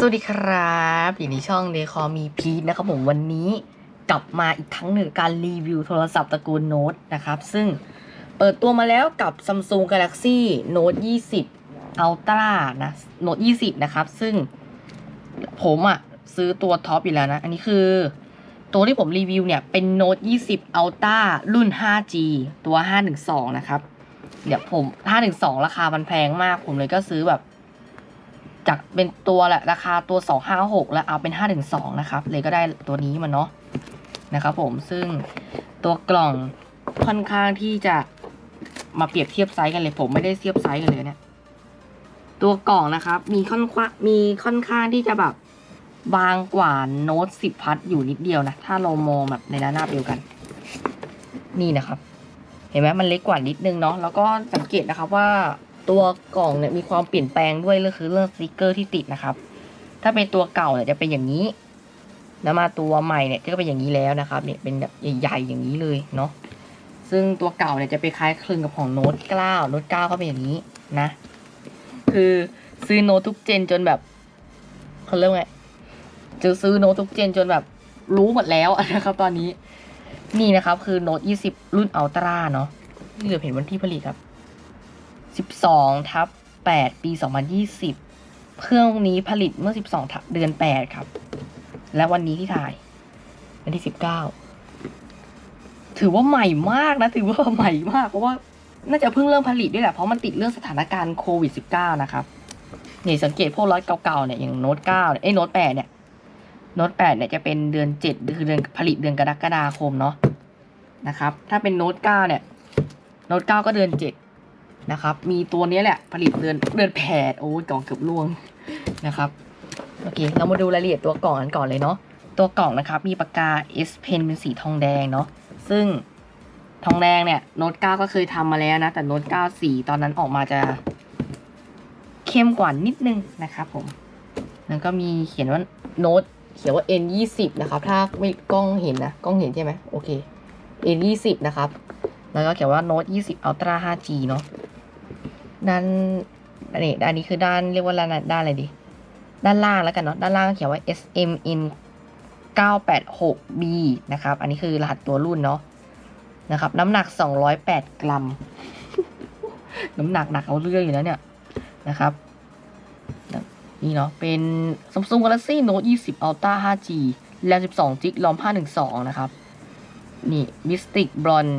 สวัสดีครับอยู่ในช่องเดคอมีพีทนะครับผมวันนี้กลับมาอีกครั้งหนึ่งการรีวิวโทรศัพท์ตระกูลโน้ตนะครับ ซึ่งเปิดตัวมาแล้วกับ Samsung Galaxy Note 20 Ultra นะ Note 20 นะครับ ซึ่งผมอะซื้อตัวท็อปอยู่แล้วนะ อันนี้คือ ตัวที่ผมรีวิวเนี่ย เป็น Note 20 Ultra รุ่น 5G ตัว 512 นะครับ เดี๋ยวผม 512 ราคามันแพงมากผมเลยก็ซื้อแบบ จากเป็นตัวแหละราคาตัว 256 แล้วเอาเป็น 512 นะครับ เลยก็ได้ตัวนี้มาเนาะนะครับผมซึ่งตัวกล่องค่อนข้างที่จะมาเปรียบเทียบไซส์กันเลย ผมไม่ได้เทียบไซส์กันเลยเนี่ย ตัวกล่องนะครับ มีค่อนข้างมีค่อนข้างที่จะแบบบางกว่าโน้ต10พัทอยู่นิดเดียวนะ ถ้าเรามองแบบในระนาบเดียวกัน นี่นะครับ เห็นไหมมันเล็กกว่านิดนึงเนาะแล้วก็สังเกตนะครับว่า ตัวกล่องเนี่ยมีความเปลี่ยนแปลงด้วยเรื่องคือเรื่องสติกเกอร์ที่ติดนะครับ ถ้าเป็นตัวเก่าเนี่ยจะเป็นอย่างนี้แล้วมาตัวใหม่เนี่ยก็เป็นอย่างนี้แล้วนะครับเนี่ยเป็นแบบใหญ่ๆอย่างนี้เลยเนาะซึ่งตัวเก่าเนี่ยจะไปคล้ายคลึงกับของโน้ตเก้าโน้ตเก้าก็เป็นอย่างนี้นะ คือซื้อโน้ตทุกเจนจนแบบเขาเรียกว่าไงจะซื้อโน้ตทุกเจนจนแบบรู้หมดแล้วนะครับ ตอนนี้นี่นะครับ คือโน้ต20รุ่นอัลตร้าเนาะนี่เหลือเห็นวันที่ผลิตครับ 12ทับ8ปี 2020 เครื่องนี้ผลิตเมื่อ 12ทับเดือน 8 ครับ และวันนี้ที่ถ่าย วันที่ 19 ถือว่าใหม่มากนะ ถือว่าใหม่มาก เพราะว่าน่าจะเพิ่งเริ่มผลิตด้วยแหละ เพราะมันติดเรื่องสถานการณ์โควิด 19 นะครับเนี่ยสังเกตพวกร้อยเก่าๆเนี่ยอย่างโน้ต9เนี่ยเอ้ยโน้ต8เนี่ยโน้ต8เนี่ยจะเป็นเดือน7คือเดือนผลิตเดือนกรกฎาคมเนาะนะครับ ถ้าเป็นโน้ต9เนี่ยโน้ต9ก็เดือน7 นะครับ มีตัวนี้แหละผลิตเดือนเดือนแผดโอ้ยกล่องเกือบล่วงนะครับโอเคเรามาดูรายละเอียดตัวกล่องกันก่อนเลยเนาะตัวกล่องนะครับมีปากกา S Pen เป็นสีทองแดงเนาะซึ่งทองแดงเนี่ยโน้ต9ก็เคยทำมาแล้วนะ แต่โน้ต9สีตอนนั้นออกมาจะ เข้มกว่านิดนึงนะครับผมแล้วก็มีเขียนว่าโน้ตเขียนว่า N 20นะครับ ถ้าไม่กล้องเห็นนะ กล้องเห็นใช่ไหมโอเค N 20นะครับ แล้วก็เขียนว่าโน้ต20 Ultra 5G เนาะ ด้านอันนี้อันนี้คือด้านเรียกว่าด้านด้านอะไรดี ด้านล่างแล้วกันเนาะด้านล่างเขียนว่า SMN 986B นะครับ อันนี้คือรหัสตัวรุ่นเนาะนะครับ น้ำหนัก 208 กรัม น้ำหนักหนักเอาเรื่องอยู่แล้วเนี่ยนะครับนี่เนาะเป็น Samsung Galaxy Note 20 Ultra 5G แรม 12 g b รอม 512 นะครับ นี่ Mystic Bronze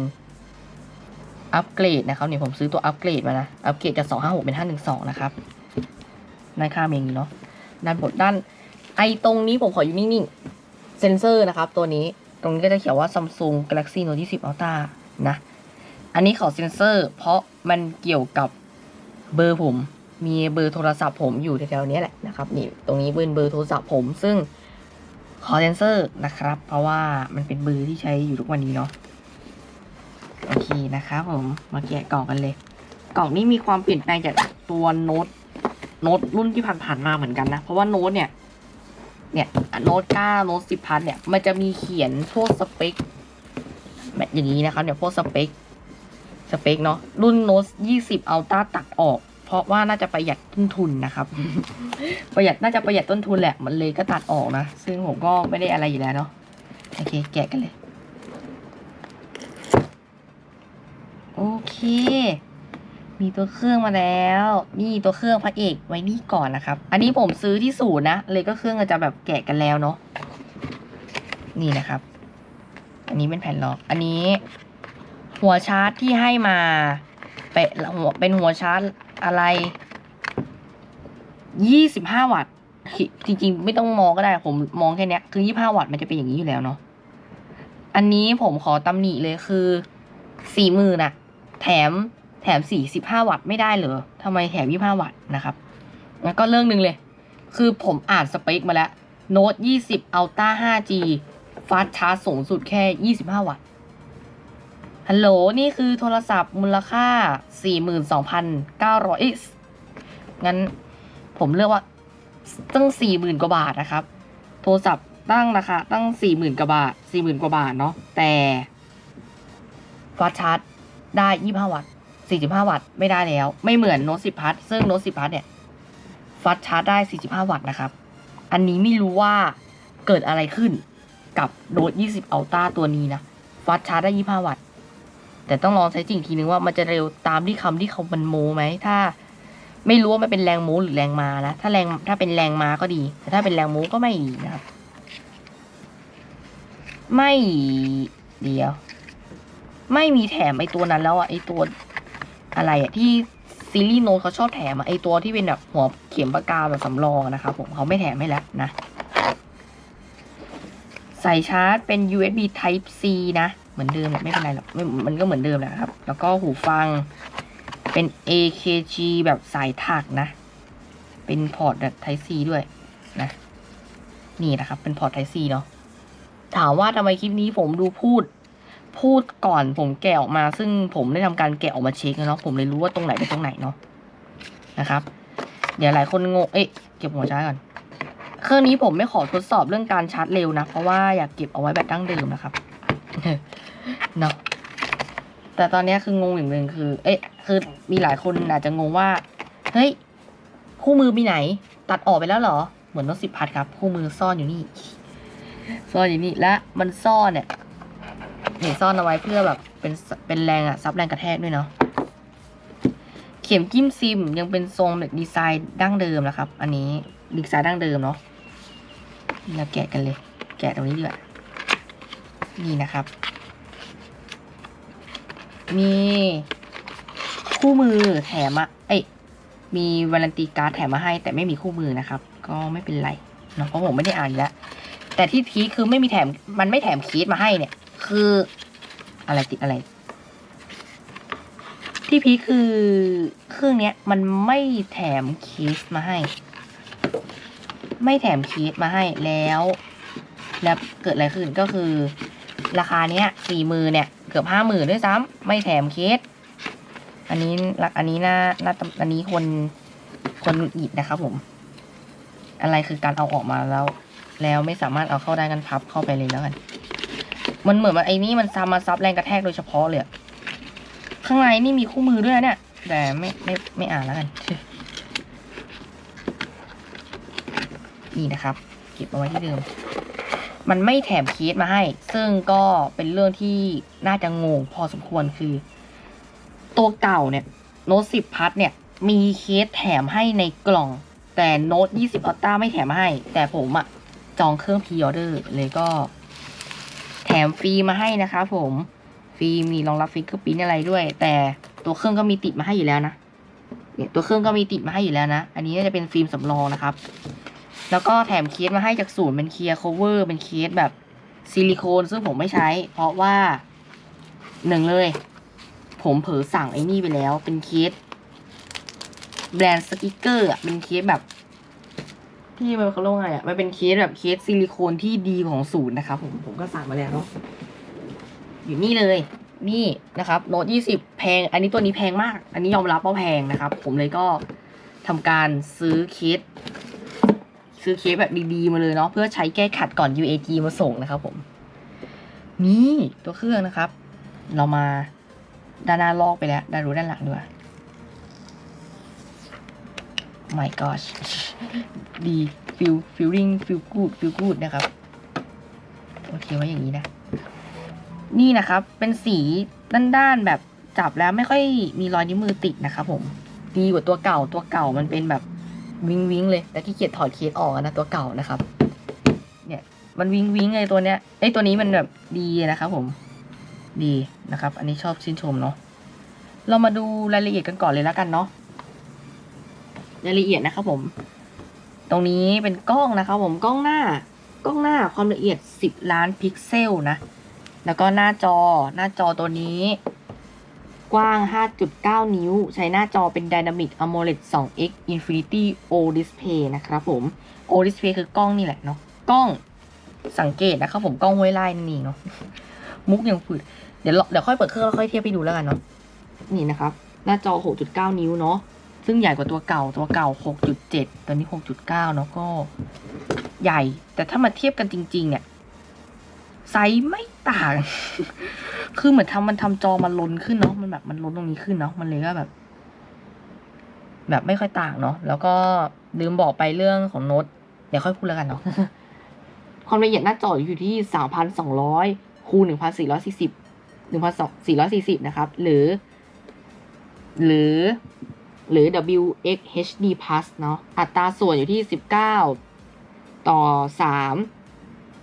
อัปเกรดนะครับเนี่ยผมซื้อตัวอัปเกรดมานะ อัปเกรดจาก 256 เป็น 512 นะครับด้านข้างเป็นอย่างนี้เนาะ ด้านบนด้าน ไอตรงนี้ผมขออยู่นิ่งๆ เซนเซอร์นะครับ ตัวนี้ ตรงนี้ก็จะเขียนว่า Samsung Galaxy Note 20 Ultra นะ อันนี้ขอเซนเซอร์ เพราะมันเกี่ยวกับเบอร์ผม มีเบอร์โทรศัพท์ผมอยู่แถวๆนี้แหละนะครับ นี่ ตรงนี้เป็นเบอร์โทรศัพท์ผม ซึ่งขอเซนเซอร์นะครับ เพราะว่ามันเป็นเบอร์ที่ใช้อยู่ทุกวันนี้เนาะ โอเคนะครับผมมาแกะกล่องกันเลย กล่องนี้มีความเปลี่ยนแปลงจากตัวโน้ตโน้ตรุ่นที่ผ่านๆมาเหมือนกันนะ เพราะว่าโน้ตเนี่ย เนี่ยโน้ตเก้าโน้ตสิบพันเนี่ย มันจะมีเขียนพวกสเปคแบบอย่างนี้นะครับเนี่ยพวกสเปคสเปคเนาะรุ่นโน้ตยี่สิบอัลต้าตัดออก เพราะว่าน่าจะประหยัดต้นทุนนะครับ ประหยัดน่าจะประหยัดต้นทุนแหละมันเลยก็ตัดออกนะ ซึ่งผมก็ไม่ได้อะไรอยู่แล้วเนาะโอเค แกะกันเลย โอเค มีตัวเครื่องมาแล้ว นี่ตัวเครื่องพระเอกไว้นี่ก่อนนะครับ อันนี้ผมซื้อที่ศูนย์นะ เลยก็เครื่องก็จะแบบแกะกันแล้วเนาะ นี่นะครับ อันนี้เป็นแผ่นล็อก อันนี้ หัวชาร์จที่ให้มาเป็นหัวเป็นหัวชาร์จอะไร ยี่สิบห้าวัตต์ จริงๆ ไม่ต้องมองก็ได้ ผมมองแค่นี้คือยี่ห้าวัตต์มันจะเป็นอย่างนี้อยู่แล้วเนาะ อันนี้ผมขอตำหนิเลยคือสี่หมื่นอะ แถมแถมสี่สิบห้าวัตต์ไม่ได้เหรอทำไมแถมยี่ห้าวัตต์นะครับแล้วก็เรื่องหนึ่งเลย คือผมอ่านสเปคมาแล้วโน้ตยี่สิบอัลต้า 5G ฟาสชาร์จสูงสุดแค่ยี่สิบห้าวัตต์ฮัลโหล นี่คือโทรศัพท์มูลค่าสี่หมื่นสองพันเก้าร้อยงั้นผมเลือกว่าตั้งสี่หมื่นกว่าบาทนะครับ โทรศัพท์ตั้งราคาตั้งสี่หมื่นกว่าบาทสี่หมื่นกว่าบาทเนาะแต่ฟาสชาร์จ ได้ยี่ห้าวัตต์สี่สิบห้าวัตต์ไม่ได้แล้ว ไม่เหมือนโน้ตสิบพัทซึ่งโน้ตสิบพัทเนี่ยฟาสชาร์จได้สี่สิบห้าวัตต์นะครับ อันนี้ไม่รู้ว่าเกิดอะไรขึ้นกับโดด20อัลต้าตัวนี้นะฟาสต์ชาร์จได้25วัตต์แต่ต้องลองใช้จริงทีนึงว่ามันจะเร็วตามที่คำที่เขามันโมไหมถ้า ไม่รู้ว่ามันเป็นแรงโมหรือแรงมานะถ้าแรงถ้าเป็นแรงมาก็ดี แต่ถ้าเป็นแรงโมก็ไม่ดีนะครับ ไม่เดียว ไม่มีแถมไอตัวนั้นแล้วอะไอตัวอะไรอะที่ซีรีส์โน้ตเขาชอบแถมอะไอตัวที่เป็นแบบหัวเข็มปากกาแบบสำรองนะครับผมเขาไม่แถมให้แล้วนะใส่ชาร์จเป็น USB Type C นะ เหมือนเดิมไม่เป็นไรหรอกมมันก็เหมือนเดิมแหละครับ แล้วก็หูฟังเป็น AKG แบบสายถักนะ เป็นพอร์ตแบบ Type C ด้วยนะ นี่นะครับ เป็นพอร์ต Type C เนาะถามว่าทำไมคลิปนี้ผมดูพูด พูดก่อนผมแกะออกมา ซึ่งผมได้ทำการแกะออกมาเช็คเนาะผมเลยรู้ว่าตรงไหนเป็นตรงไหนเนาะนะครับ เดี๋ยวหลายคนงงเอ๊ะเก็บหัวชาร์จก่อนเครื่องนี้ผมไม่ขอทดสอบเรื่องการชาร์จเร็วนะ เพราะว่าอยากเก็บเอาไว้แบบดั้งเดิมนะครับเนาะแต่ตอนนี้คืองงอย่างหนึ่งคือ เอ๊ะ คือมีหลายคนอาจจะงงว่าเฮ้ยคู่มือมีไหน ตัดออกไปแล้วเหรอ เหมือนรถสิบพัดครับ คู่มือซ่อนอยู่นี่ ซ่อนอยู่นี่และมันซ่อนเนี่ย นี่ซ่อนเอาไว้เพื่อแบบเป็นเป็นแรงอะซับแรงกระแทกด้วยเนาะเข็มจิ้มซิมยังเป็นทรงแบบดีไซน์ดั้งเดิมนะครับ อันนี้ดีไซน์ดั้งเดิมเนาะเราแกะกันเลย แกะตรงนี้ดีกว่านี่นะครับ มีคู่มือแถมอะเอ้ยมีวารันตีการ์ดแถมมาให้ แต่ไม่มีคู่มือนะครับ ก็ไม่เป็นไรเนาะเพราะผมไม่ได้อ่านแล้วแต่ที่พีคคือไม่มีแถมมันไม่แถมคีสมาให้เนี่ย คือ อะไรติดอะไร ที่พีคคือเครื่องเนี้ย มันไม่แถมคีสมาให้ ไม่แถมคีสมาให้แล้ว แล้วเกิดอะไรขึ้นก็คือ ราคาเนี้ยสี่มือเนี่ย เกือบห้าหมื่นด้วยซ้ำไม่แถมเคสอันนี้อันนี้น่าน่าอันนี้คนคนอีดนะครับผม อะไรคือการเอาออกมาแล้ว แล้วไม่สามารถเอาเข้าได้กันพับเข้าไปเลยแล้วกัน มันเหมือนมันไอ้นี่มันซ้ำมาซับแรงกระแทกโดยเฉพาะเลยข้างในนี่มีคู่มือด้วยนะเนี่ยแต่ไม่ไม่ไม่อ่านแล้วกัน นี่นะครับ เก็บเอาไว้ที่เดิม มันไม่แถมเคสมาให้ ซึ่งก็เป็นเรื่องที่น่าจะงงพอสมควรคือ ตัวเก่าเนี่ย โน้ตสิบพัทเนี่ย มีเคสแถมให้ในกล่อง แต่โน้ตยี่สิบอัลต้าไม่แถมมาให้ แต่ผมอะจองเครื่องพีออเดอร์เลยก็ แถมฟรีมาให้นะคะผมฟรีมีรองรับฟิกเกอร์ปิ้นอะไรด้วย แต่ตัวเครื่องก็มีติดมาให้อยู่แล้วนะเนี่ยตัวเครื่องก็มีติดมาให้อยู่แล้วนะ อันนี้น่าจะเป็นฟิล์มสำรองนะครับ แล้วก็แถมเคสมาให้จากศูนย์เป็นเคลียร์ cover เป็นเคสแบบซิลิโคนซึ่งผมไม่ใช้ เพราะว่าหนึ่งเลย ผมเผลอสั่งไอ้นี่ไปแล้ว เป็นเคสแบรนด์สติกเกอร์เป็นเคสแบบ ที่มันเขาเรียกว่าไงอะมันเป็นเคสแบบเคสซิลิโคนที่ดีของศูนย์นะครับผมผมก็สั่งมาแล้วเนาะอยู่นี่เลย นี่นะครับโน้ตยี่สิบแพง อันนี้ตัวนี้แพงมาก อันนี้ยอมรับว่าแพงนะครับ ผมเลยก็ทำการซื้อเคสซื้อเคสแบบดีๆมาเลยเนาะเพื่อใช้แก้ขัดก่อน UAG มาส่งนะครับผม นี่ตัวเครื่องนะครับ เรามาด้านหน้าลอกไปแล้วด้านรู้ด้านหลังด้วย my gosh ดี feel feeling feel good feel good นะครับโอเคไว้อย่างนี้นะ นี่นะครับ เป็นสีด้านๆแบบจับแล้วไม่ค่อยมีรอยนิ้วมือติดนะครับผม ดีกว่าตัวเก่าตัวเก่ามันเป็นแบบวิงวิงเลยแต่ที่เกียจถอดเคสออกนะตัวเก่านะครับ เนี่ยมันวิงวิงเลยตัวเนี้ยไอตัวนี้มันแบบดีนะครับผมดีนะครับ อันนี้ชอบชื่นชมเนาะเรามาดูรายละเอียดกันก่อนเลยแล้วกันเนาะรายละเอียดนะครับผม ตรงนี้เป็นกล้องนะครับผมกล้องหน้ากล้องหน้าความละเอียด 10 ล้านพิกเซลนะ แล้วก็หน้าจอหน้าจอตัวนี้ กว้าง 5.9 นิ้ว ใช้หน้าจอเป็น Dynamic AMOLED 2X Infinity O Display นะครับผม O Display คือกล้องนี่แหละเนาะกล้องสังเกตนะครับผมกล้องห้วยไล่นั่นเองเนาะมุกยังฝืดเดี๋ยวเดี๋ยวค่อยเปิดเครื่องแล้วค่อยเทียบให้ดูแล้วกันเนาะนี่นะครับ หน้าจอ 6.9 นิ้วเนาะ ซึ่งใหญ่กว่าตัวเก่าตัวเก่า 6.7 ตัวนี้ 6.9เนาะก็ใหญ่ แต่ถ้ามาเทียบกันจริง ๆ เนี่ยไซส์ไม่ต่าง คือเหมือนทำมันทำจอมันล้นขึ้นเนาะ มันแบบมันล้นตรงนี้ขึ้นเนาะ มันเลยก็แบบ แบบไม่ค่อยต่างเนาะ แล้วก็ลืมบอกไปเรื่องของโน้ต เดี๋ยวค่อยพูดแล้วกันเนาะ ความละเอียดหน้าจออยู่ที่สามพันสองร้อยคูณหนึ่งพันสี่ร้อยสี่สิบหนึ่งพันสองสี่ร้อยสี่สิบนะครับ หรือ หรือ หรือ WXHD plus เนาะอัตราส่วนอยู่ที่สิบเก้าต่อสาม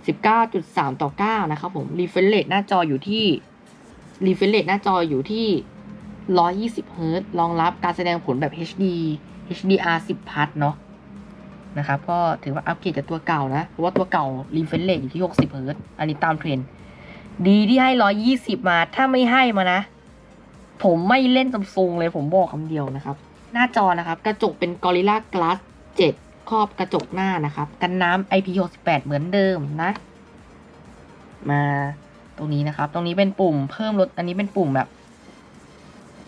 สิบเก้าจุดสามต่อเก้านะครับผม refresh rate หน้าจออยู่ที่ refresh rate หน้าจออยู่ที่ร้อยี่สิบเฮิร์รองรับการแสดงผลแบบ HD HDR 10 plus เนาะนะครับก็ถือว่าอัปเกรดจากตัวเก่านะ เพราะว่าตัวเก่า refresh rate อยู่ที่ 60เฮิร์อันนี้ตามเทรนด์ดีที่ให้ 120 มา ถ้าไม่ให้มานะ ผมไม่เล่นซัมซุงเลยผมบอกคำเดียวนะครับ หน้าจอนะครับ กระจกเป็น Gorilla Glass 7 ครอบกระจกหน้านะครับ กันน้ำ IP68 เหมือนเดิมนะ มาตรงนี้นะครับ ตรงนี้เป็นปุ่มเพิ่มลดอันนี้เป็นปุ่มแบบ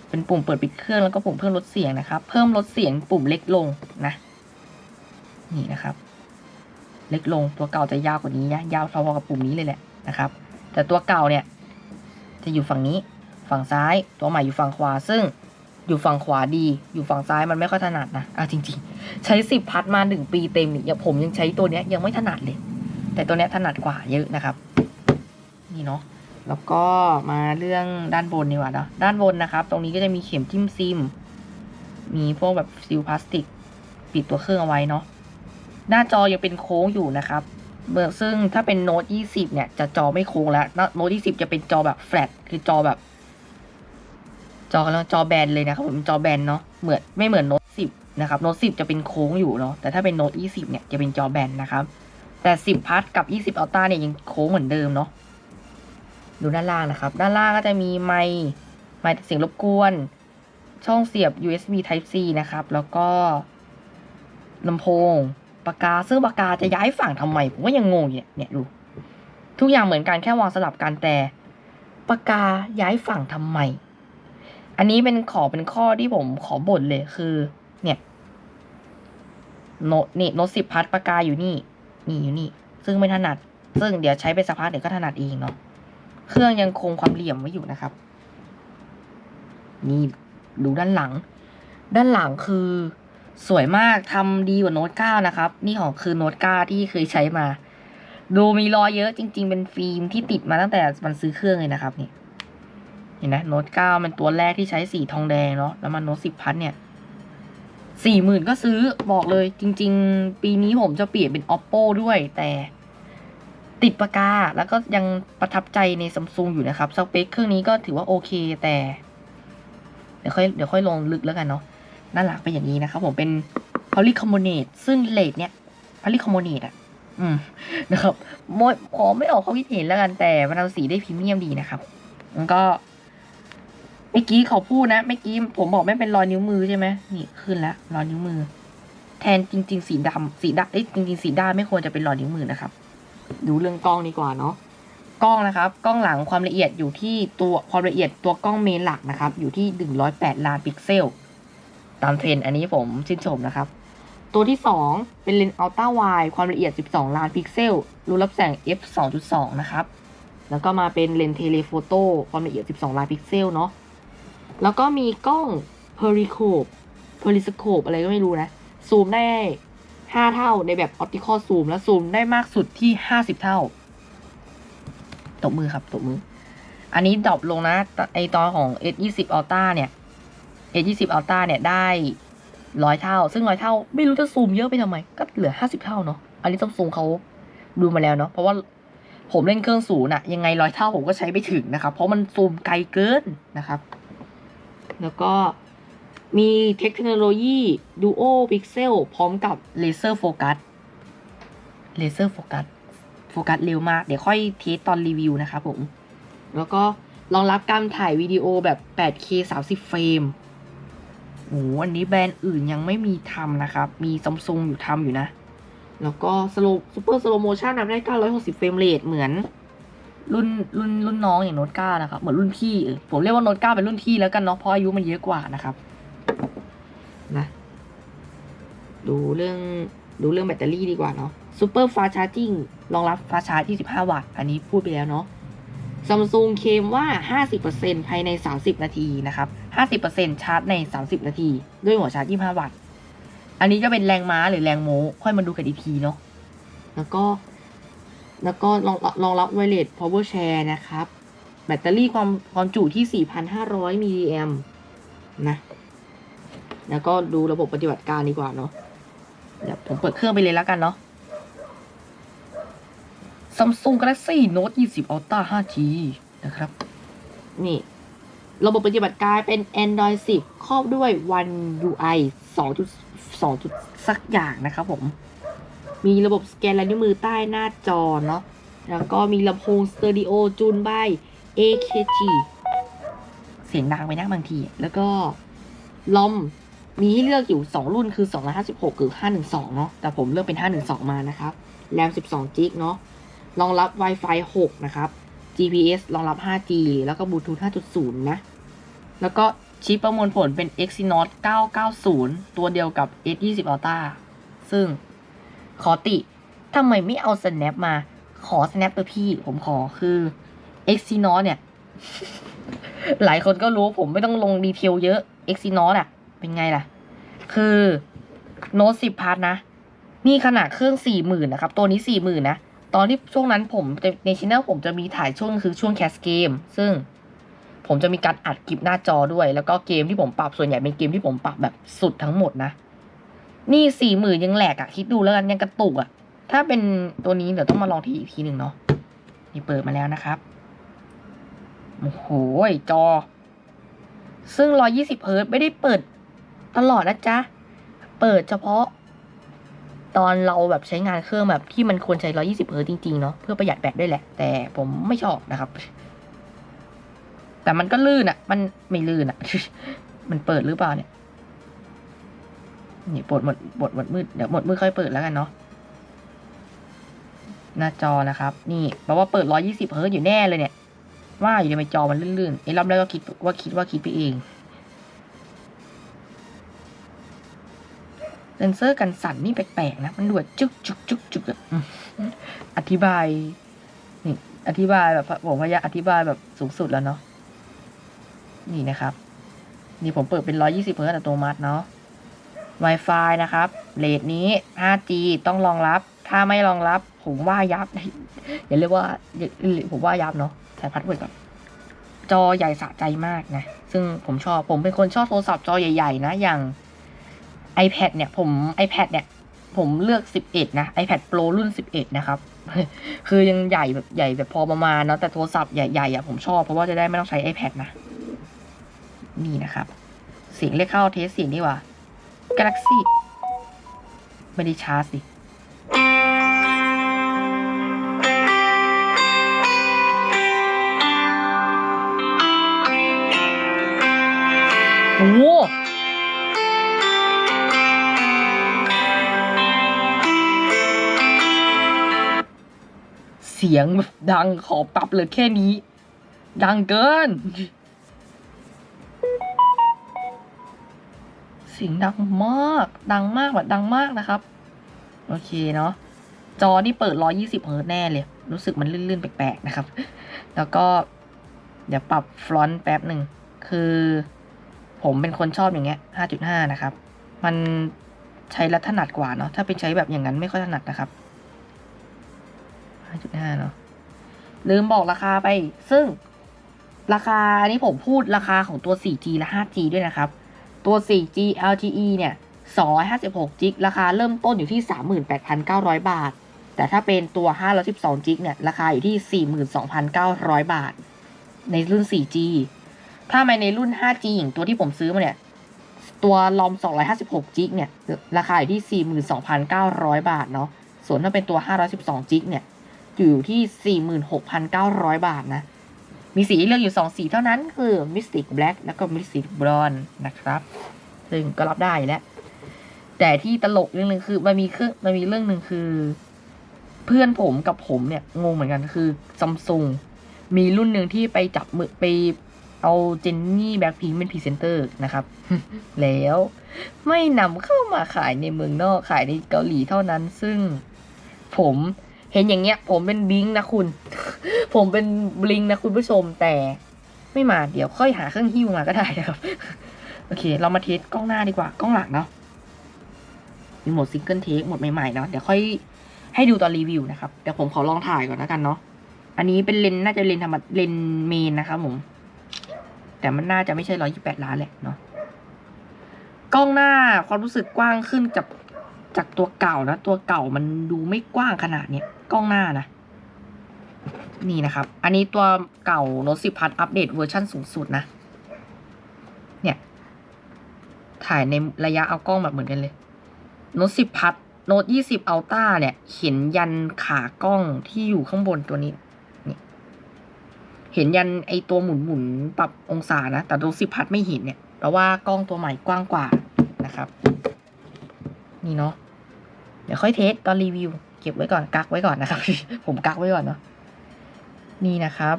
เป็นปุ่มเปิดปิดเครื่องแล้วก็ปุ่มเพิ่มลดเสียงนะครับ เพิ่มลดเสียงปุ่มเล็กลงนะ นี่นะครับ เล็กลงตัวเก่าจะยาวกว่านี้นะยาวพอๆกับปุ่มนี้เลยแหละนะครับ แต่ตัวเก่าเนี่ย จะอยู่ฝั่งนี้ ฝั่งซ้าย ตัวใหม่อยู่ฝั่งขวาซึ่ง อยู่ฝั่งขวาดี อยู่ฝั่งซ้ายมันไม่ค่อยถนัดนะอะจริง ๆ ใช้สิบพัดมาหนึ่งปีเต็มเนี่ยผมยังใช้ตัวเนี้ยยังไม่ถนัดเลย แต่ตัวเนี้ยถนัดกว่าเยอะนะครับ นี่เนาะแล้วก็มาเรื่องด้านบนดีกว่าเนาะด้านบนนะครับ ตรงนี้ก็จะมีเข็มจิ้มซิม มีพวกแบบซิลพลาสติก ปิดตัวเครื่องเอาไว้เนาะหน้าจอยังเป็นโค้งอยู่นะครับเบอร์ซึ่งถ้าเป็นโน้ต20 เนี่ย จะจอไม่โค้งแล้ว โน้ต20 จะเป็นจอแบบแฟลต คือจอแบบ จอแล้วจอแบนเลยนะครับผมเป็นจอแบนเนาะเหมือนไม่เหมือนโน้ต10นะครับโน้ต10จะเป็นโค้งอยู่เนาะแต่ถ้าเป็นโน้ต20เนี่ยจะเป็นจอแบนนะครับ แต่10พัทกับ20อัลต้าเนี่ยยังโค้งเหมือนเดิมเนาะดูด้านล่างนะครับ ด้านล่างก็จะมีไมค์ไมค์เสียงรบกวน ช่องเสียบ USB Type C นะครับ แล้วก็ลำโพงปากกาซึ่งปากกาจะย้ายฝั่งทำไม ผมก็ยังงงอยู่เนี่ยเนี่ยดูทุกอย่างเหมือนกันแค่วางสลับกันแต่ปากกาย้ายฝั่งทำไม อันนี้เป็นขอเป็นข้อที่ผมขอบ่นเลยคือ เนี่ยโนตนี่โนตสิบพัดปากกาอยู่นี่ นี่อยู่นี่ ซึ่งไม่ถนัด ซึ่งเดี๋ยวใช้ไปสักพักเดี๋ยวก็ถนัดเองเนาะเครื่องยังคงความเหลี่ยมไว้อยู่นะครับ นี่ดูด้านหลัง ด้านหลังคือ สวยมากทำดีกว่าโน้ตเก้านะครับ นี่ของคือโน้ตเก้าที่เคยใช้มา ดูมีรอยเยอะจริง ๆ เป็นฟิล์มที่ติดมาตั้งแต่มันซื้อเครื่องเลยนะครับนี่ เห็นไหมโน้ตเก้าเป็นตัวแรกที่ใช้สีทองแดงเนาะแล้วมันโน้ตสิบพันเนี่ยสี่หมื่นก็ซื้อบอกเลย จริง ๆ ปีนี้ผมจะเปลี่ยนเป็น oppo ด้วยแต่ติดปากกา แล้วก็ยังประทับใจในซัมซุงอยู่นะครับ สเปคเครื่องนี้ก็ถือว่าโอเคแต่ เดี๋ยวค่อยเดี๋ยวค่อยลงลึกแล้วกันเนาะด้านหลังเป็นอย่างนี้นะครับผมเป็นพอลิคอมโบเนตซึ่งเลดเนี่ยพอลิคอมโบเนตอะ อืมนะครับโมยขอไม่ออกความคิดเห็นแล้วกันแต่มันทำสีได้พรีเมียมดีนะครับมันก็ เมื่อกี้เขาพูดนะเมื่อกี้ผมบอกไม่เป็นรอยนิ้วมือใช่ไหมนี่ขึ้นแล้วรอยนิ้วมือ แทนจริง ๆ สีดำสีดำเอ้ยจริงๆสีด้านไม่ควรจะเป็นรอยนิ้วมือนะครับ ดูเรื่องกล้องดีกว่าเนาะกล้องนะครับ กล้องหลังความละเอียดอยู่ที่ตัวความละเอียดตัวกล้องเมนหลักนะครับ อยู่ที่หนึ่งร้อยแปดล้านพิกเซล ตามเทรนด์อันนี้ผมชื่นชมนะครับ ตัวที่2เป็นเลนส์อัลต้าไวความละเอียด12ล้านพิกเซล รูรับแสง f 2.2 นะครับ แล้วก็มาเป็นเลนส์เทเลโฟโต้ความละเอียด 12 ล้านพิกเซลเนาะ แล้วก็มีกล้องเพอริโคปเพอริสโคปอะไรก็ไม่รู้นะ ซูมได้ 5 เท่าในแบบออปติคอลซูม แล้วซูมได้มากสุดที่ 50 เท่า ตบมือครับ ตบมือ อันนี้ดรอปลงนะ ไอตอนของ S20 Ultra เนี่ย A20 Ultra เนี่ยได้ร้อยเท่า ซึ่งร้อยเท่า ไม่รู้จะซูมเยอะไปทำไม ก็เหลือห้าสิบเท่าเนาะ อันนี้ต้องซูมเขาดูมาแล้วเนาะ เพราะว่าผมเล่นเครื่องศูนย์อะยังไงร้อยเท่าผมก็ใช้ไม่ถึงนะครับ เพราะมันซูมไกลเกินนะครับ แล้วก็มีเทคโนโลยี Duo Pixel พร้อมกับเลเซอร์โฟกัสเลเซอร์โฟกัสโฟกัสเร็วมาก เดี๋ยวค่อยเทสตอนรีวิวนะครับผม แล้วก็รองรับการถ่ายวิดีโอแบบ 8K 30 เฟรมโอ้อันนี้แบรนด์อื่นยังไม่มีทำนะครับ มีซัมซุงอยู่ทำอยู่นะ แล้วก็สโลซูเปอร์สโลโมชันทำได้ 960 เฟรมเรทเหมือน รุ่นรุ่นรุ่นน้องอย่างโน้ต9นะครับเหมือนรุ่นพี่ผมเรียกว่าโน้ต9เป็นรุ่นพี่แล้วกันเนาะเพราะอายุมันเยอะกว่านะครับนะดูเรื่องดูเรื่องแบตเตอรี่ดีกว่าเนาะซูเปอร์ฟาชาร์จิ่งรองรับฟาชาร์จ25 วัตต์ อันนี้พูดไปแล้วเนาะซัมซุงเคมว่า 50%ภายใน 30 นาทีนะครับ 50%ชาร์จใน 30 นาที ด้วยหัวชาร์จ 25 วัตต์ อันนี้จะเป็นแรงม้าหรือแรงโม้ ค่อยมาดูกันอีกทีเนาะ แล้วก็ แล้วก็รองรองรับไวเลส power share นะครับ แบตเตอรี่ความความจุที่ 4,500 มิลลิแอมนะ แล้วก็ดูระบบปฏิบัติการดีกว่าเนาะเดี๋ยวผมเปิดเครื่องไปเลยแล้วกันเนาะ Samsung Galaxy Note 20 Ultra 5G นะครับ นี่ ระบบปฏิบัติการเป็น Android 10 ครอบด้วย One UI 2.2จุดสักอย่างนะครับผม มีระบบสแกนลายนิ้วมือใต้หน้าจอเนาะ แล้วก็มีลำโพงสเตอริโอจูนบาย AKG เสียงดังไปนะบางที แล้วก็ลอมมีให้เลือกอยู่ 2 รุ่นคือ 256หรือ 512 เนาะ แต่ผมเลือกเป็น 512 มานะครับ แรม 12 จิกเนาะ รองรับ Wi-Fi 6 นะครับ GPS รองรับ 5G แล้วก็ Bluetooth 5.0 นะ แล้วก็ชิปประมวลผลเป็น Exynos 990 ตัวเดียวกับ S20 Ultra ซึ่ง ขอติทำไมไม่เอา Snap มา ขอ Snap ตัวพี่ ผมขอคือ Exynos เนี่ย หลายคนก็รู้ผมไม่ต้องลงดีเทลเยอะ Exynos อะเป็นไงล่ะ คือ Note 10 Plus นะ นี่ขนาดเครื่อง40,000นะครับ ตัวนี้40,000นะ ตอนที่ช่วงนั้นผมในช anel ผมจะมีถ่ายช่วงคือช่วงแคสเกม ซึ่งผมจะมีการอัดคลิปหน้าจอด้วย แล้วก็เกมที่ผมปรับส่วนใหญ่เป็นเกมที่ผมปรับแบบสุดทั้งหมดนะ นี่สี่หมื่นยังแหลกอะคิดดูแล้วกันยังกระตุกอะถ้าเป็นตัวนี้เดี๋ยวต้องมาลองทีอีกทีหนึ่งเนาะนี่เปิดมาแล้วนะครับโอ้โหจอ ซึ่ง 120เฮิร์ตไม่ได้เปิดตลอดนะจ๊ะ เปิดเฉพาะ ตอนเราแบบใช้งานเครื่องแบบที่มันควรใช้ 120เฮิร์ตจริงๆเนาะเพื่อประหยัดแบตด้วยแหละ แต่ผมไม่ชอบนะครับ แต่มันก็ลื่นอะมันไม่ลื่นอะมันเปิดหรือเปล่าเนี่ย นี่ปวดหมดบทหมดมืดเดี๋ยวหมดมืดค่อยเปิดแล้วกันเนาะหน้าจอนะครับ นี่แปลว่าเปิด120เฮิร์ตอยู่แน่เลยเนี่ย ว่าอยู่ในจอมันลื่นๆไอ้รอบแรกก็คิดว่าคิดว่าคิดไปเองเซนเซอร์กันสั่นนี่แปลกๆนะ มันดูแบบจึกจึกจึกจึกอธิบายนี่อธิบายแบบผมพยายามอธิบายแบบสูงสุดแล้วเนาะนี่นะครับ นี่ผมเปิดเป็น120เฮิร์ตซ์อัตโนมัติเนาะ Wi-Fi นะครับเลทนี้ 5G ต้องรองรับ ถ้าไม่รองรับ ผมว่ายับ อย่าเรียกว่า ผมว่ายับเนาะใส่พัดเวิร์ดก่อนจอใหญ่สะใจมากนะ ซึ่งผมชอบ ผมเป็นคนชอบโทรศัพท์จอใหญ่ๆนะ อย่าง iPad เนี่ย ผม iPad เนี่ย ผมเลือก 11 นะ iPad Pro รุ่น 11 นะครับ คือยังใหญ่แบบใหญ่แบบพอประมาณเนาะ แต่โทรศัพท์ใหญ่ๆอะผมชอบ เพราะว่าจะได้ไม่ต้องใช้ iPad นะ นี่นะครับ เสียงเรียกเข้าเทสเสียงดีกว่า Galaxy ไม่ได้ชาร์จสิโอ้โหเสียงแบบดังขอปรับเลยแค่นี้ ดังเกิน สียงดังมาก ดังมากแบบดังมากนะครับ โอเคเนาะ จอนี่เปิด 120เฮิร์ตซ์แน่เลย รู้สึกมันลื่นๆ แปลกๆ นะครับ แล้วก็ เดี๋ยวปรับฟลอนต์แป๊บหนึ่ง คือ ผมเป็นคนชอบอย่างเงี้ย 5.5 นะครับ มันใช้แล้วถนัดกว่าเนาะ ถ้าเป็นใช้แบบอย่างนั้นไม่ค่อยถนัดนะครับ 5.5 เนาะ ลืมบอกราคาไป ซึ่งราคาอันนี้ผมพูดราคาของตัว 4G และ 5G ด้วยนะครับ ตัว 4G LTE เนี่ย 256จิกราคาเริ่มต้นอยู่ที่ 38,900 บาท แต่ถ้าเป็นตัว 512จิกเนี่ย ราคาอยู่ที่ 42,900 บาท ในรุ่น 4G ถ้ามาในรุ่น 5G อย่างตัวที่ผมซื้อมาเนี่ย ตัวลอม 256จิกเนี่ย ราคาอยู่ที่ 42,900 บาทเนาะ ส่วนถ้าเป็นตัว 512จิกเนี่ย อยู่ที่ 46,900 บาทนะ มีสีเลือกอยู่ 2 สีเท่านั้นคือ Mystic Black แล้วก็ Mystic Brown นะครับ ซึ่งก็รับได้แล้ว แต่ที่ตลกเรื่องหนึงคือมันมีเครื่องมันมีเรื่องหนึ่งคือ เพื่อนผมกับผมเนี่ย งงเหมือนกันคือซัมซุงมีรุ่นหนึ่งที่ไปจับมือไปเอาเจนนี่แบ็คพิงเป็นพรีเซนเตอร์นะครับ แล้วไม่นำเข้ามาขายในเมืองนอกขายในเกาหลีเท่านั้น ซึ่งผม เห็นอย่างเงี้ย ผมเป็นบลิงนะคุณ ผมเป็นบลิงนะคุณผู้ชมแต่ไม่มาเดี๋ยวค่อยหาเครื่องหิ้วมาก็ได้นะครับ โอเค เรามาเทสกล้องหน้าดีกว่ากล้องหลังเนาะมีโหมดซิงเกิลเทคโหมดใหม่ๆเนาะเดี๋ยวค่อยให้ดูตอนรีวิวนะครับเดี๋ยวผมขอลองถ่ายก่อนแล้วกันเนาะอันนี้เป็นเลนน่าจะเลนธรรมเลนเมนนะครับผมแต่มันน่าจะไม่ใช่ร้อยยี่แปดล้านแหละเนาะกล้องหน้าความรู้สึกกว้างขึ้นจากจากตัวเก่านะ ตัวเก่ามันดูไม่กว้างขนาดเนี้ย กล้องหน้านะ นี่นะครับ อันนี้ตัวเก่าโน้ตสิบพัทอัปเดตเวอร์ชันสูงสุดนะ เนี่ย ถ่ายในระยะเอากล้องแบบเหมือนกันเลยโน้ตสิบพัทโน้ตยี่สิบอัลต้าเนี่ย เห็นยันขากล้องที่อยู่ข้างบนตัวนี้นี่เห็นยันไอตัวหมุนหมุนปรับองศานะ แต่โน้ตสิบพัทไม่เห็นเนี่ยเพราะว่ากล้องตัวใหม่กว้างกว่านะครับ นี่เนาะเดี๋ยวค่อยเทสตอนรีวิว เก็บไว้ก่อนกักไว้ก่อนนะครับ ผมกักไว้ก่อนเนาะนี่นะครับ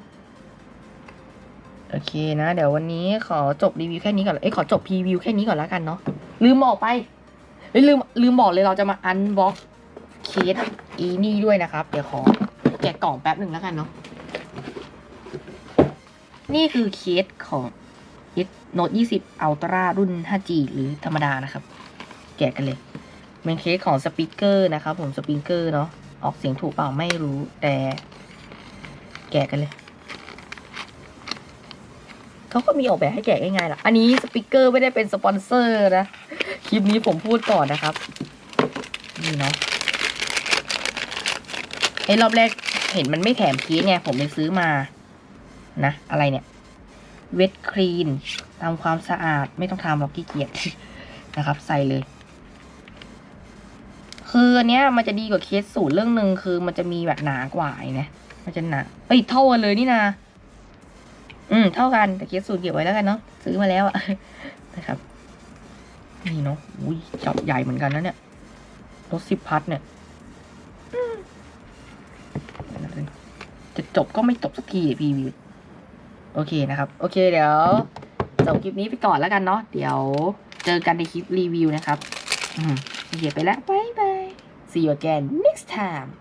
โอเคนะ เดี๋ยววันนี้ขอจบรีวิวแค่นี้ก่อนเอ้ยขอจบพรีวิวแค่นี้ก่อนแล้วกันเนาะลืมบอกไปเอ้ยลืมลืมบอกเลยเราจะมาอันบ็อกเคสอีนี่ด้วยนะครับ เดี๋ยวขอแกะกล่องแป๊บหนึ่งแล้วกันเนาะนี่คือเคสของ Note 20 Ultra รุ่น 5G หรือธรรมดานะครับ แกะกันเลย เป็นเคสของสปีกเกอร์นะครับผมสปีกเกอร์เนาะออกเสียงถูกเปล่าไม่รู้แต่แกะกันเลยเขาก็มีออกแบบให้แกะง่ายๆล่ะ อันนี้สปีกเกอร์ไม่ได้เป็นสปอนเซอร์นะ คลิปนี้ผมพูดก่อนนะครับ นี่เนาะไอ้รอบแรกเห็นมันไม่แถมเคสไง ผมเลยซื้อมา นะ อะไรเนี่ย เวทครีนทำความสะอาดไม่ต้องทำหรอกขี้เกียจนะครับ ใส่เลย คืออันเนี้ยมันจะดีกว่าเคสสูตรเรื่องหนึ่งคือมันจะมีแบบหนากว่าไอ้นะมันจะหนาเอ้ยเท่ากันเลยนี่นาอืมเท่ากันแต่เคสสูตรเก็บไว้แล้วกันเนาะซื้อมาแล้วอะนะครับ นี่เนาะอุ้ยจับใหญ่เหมือนกันนะเนี่ยรถสิบพัดเนี่ยจะจบก็ไม่จบสักทีพีวีโอเคนะครับ โอเคเดี๋ยวจบคลิปนี้ไปก่อนแล้วกันเนาะเดี๋ยวเจอกันในคลิปรีวิวนะครับอืมเหียไปแล้วบายบาย see you again next time